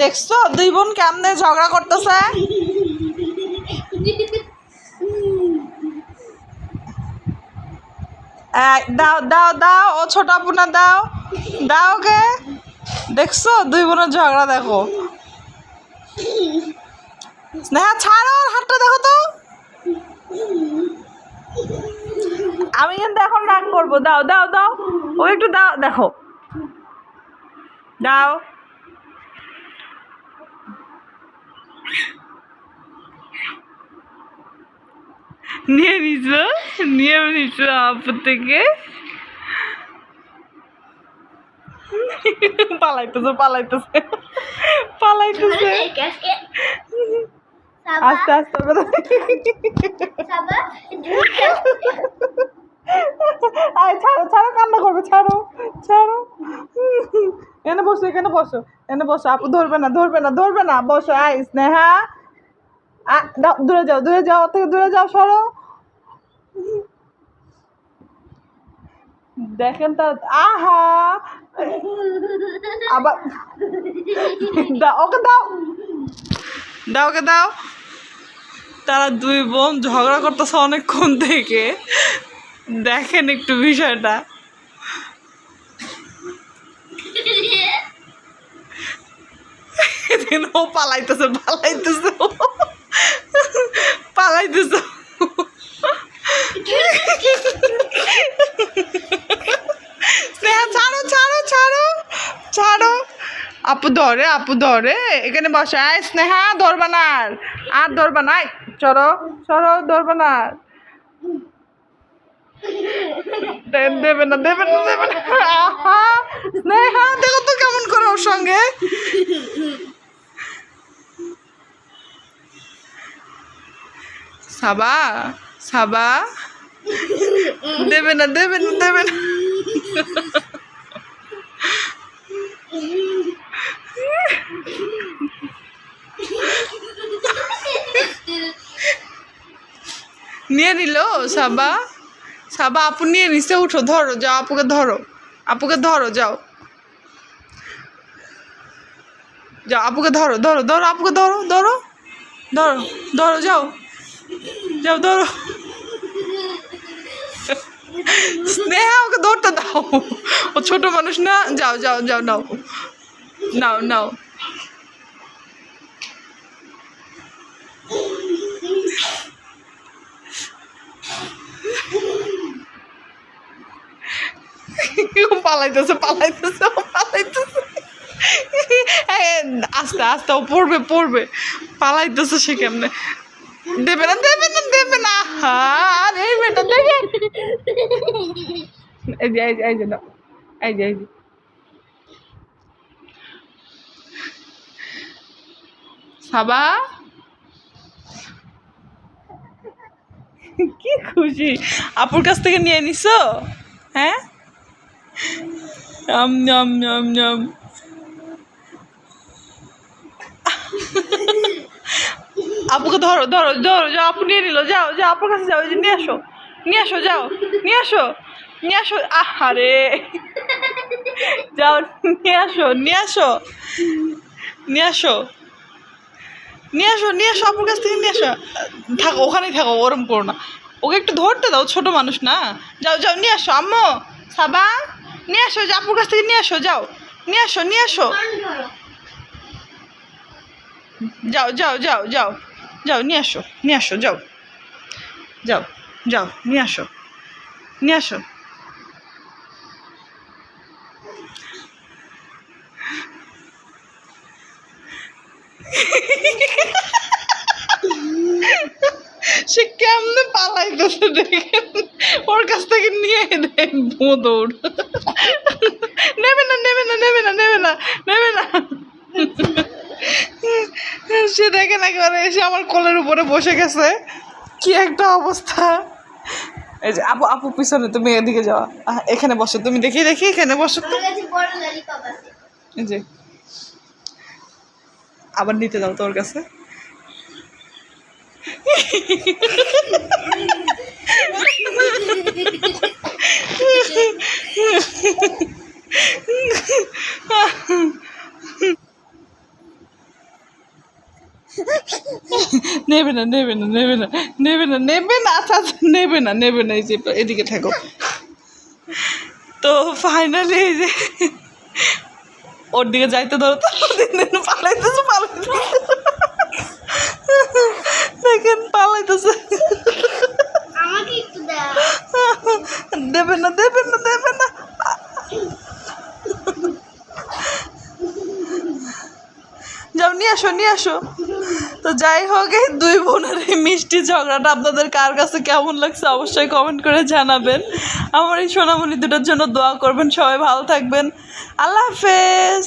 দেখছ? দুই বোন কেমনে ঝগড়া করতেছে? দাও দাও দাও, ও ছোট আপুনা, দাও। দাও কে দেখছ? দুই বোনের ঝগড়া, দেখো। স্নেহা, ছাড়ো হাতটা, দেখো তো। আমি কিন্তু এখন রাগ করব। দাও দাও দাও। ও একটু দাও, দেখো। দাও। নিয়ে নিছ নিয়ে নিছ আপু থেকে। পালাইতেছে পালাইতেছে পালাইতেছে। আস্তে আস্তে আয়। ছাড়ো ছাড়ো কান্না করবে ছাড়ো ছাড়ো। এনে বসো এখানে বসো এনে বসো। আপু ধরবে না ধরবে না ধরবে না। বসো আয় স্নেহা। দূরে যাও দূরে যাও থেকে দূরে যাও সরো। দেখেন তো আহা! আবার দাও ওকে দাও। দাও ওকে দাও। তারা দুই বোন ঝগড়া করতেছে অনেকক্ষণ থেকে। দেখেন একটু বিষয়টা। এদিন ও পালাইতেছে পালাইতেছে। পালাইতেছে স্নেহা ছাড়ো ছাড়ো ছাড়ো ছাড়ো আপু ধরে আপু ধরে। এখানে বসে। আয় স্নেহা ধরবা না আর ধরবা না চলো চলো ধরবা না দেবে না দেবে না। দেবে না দেখো তো কেমন করে ওর সঙ্গে। সাবা সাবা। দেবে না দেবে না দেবে না। নিয়ে নিল, সাবা সাবা, আপু নিয়ে নিচে উঠো, ধরো, যাও, আপুকে ধরো আপুকে ধরো, যাও। যাও, আপুকে ধরো ধরো ধরো, আপুকে ধরো ধরো ধরো ধরো, যাও যাও, ধরো। স্নেহা, ওকে ধরতে দাও। ও ছোট মানুষ না, যাও যাও যাও, নাও। নাও নাও ও পালাইতেছে পালাইতেছে পালাইতেছে। আস্তে আস্তে, ও পড়বে পড়বে। পালাইতেছে সে কেমনে? দেবে না দেবে না দেবে না। আর যে যে, এই যে যে। সাবা? কি খুশি। আপুর কাছ থেকে নিয়ে নিছো? হ্যাঁ? আম নাম নাম নাম আপুকে ধরো ধরো ধরো যাও আপু নিয়ে নিল যাও যাও আপুর কাছে যাও যে নিয়ে আসো নিয়ে আসো যাও নিয়ে আসো নিয়ে আসো আহারে যাও নিয়ে আসো নিয়ে আসো নিয়ে আসো নিয়ে আসো নিয়ে আসো আপুর কাছ থেকে নিয়ে আসো থাকো ওখানেই থাকো ওরম করো না ওকে একটু ধরতে দাও ছোট মানুষ না যাও যাও নিয়ে আসো আম্মু সাবা নিয়ে আসো আপুর কাছ থেকে নিয়ে আসো যাও। নিয়ে আসো নিয়ে আসো যাও যাও যাও যাও যাও, নিয়ে আসো নিয়ে আসো যাও। যাও যাও, নিয়ে আসো নিয়ে আসো সে কেমনে পালাইতেছে দেখেন ওর কাছ থেকে নিয়ে দেয় বোঁদর নেবে না নেবে না নেবে না নেবে না নেবে না। সে দেখেন একেবারে এসে আমার কোলের উপরে বসে গেছে। কি একটা অবস্থা। এই যে আপু আপু পিছনে তুমি এদিকে যাওয়া এখানে বসো তুমি দেখি দেখি এখানে বসো এই যে আবার নিতে দাও তোর কাছে। নেবে না নেবে না নেবে না নেবে না নেবে না আচ্ছা আচ্ছা নেবে না নেবে না এই যে এদিকে থাকো। তো ফাইনালি এই যে ওর দিকে যাইতে ধরো তো দিন দিন পালাইতেছে পালাইতেছে। দেখেন পালাইতেছে। দেবে না দেবে না দেবে না। যাও নিয়ে আসো নিয়ে আসো। তো যাই হোক, এই দুই বোনের এই মিষ্টি ঝগড়াটা আপনাদের কার কাছে কেমন লাগছে অবশ্যই কমেন্ট করে জানাবেন। আমার এই সোনামণি দুটোর জন্য দোয়া করবেন, সবাই ভালো থাকবেন। আল্লাহ হাফেজ।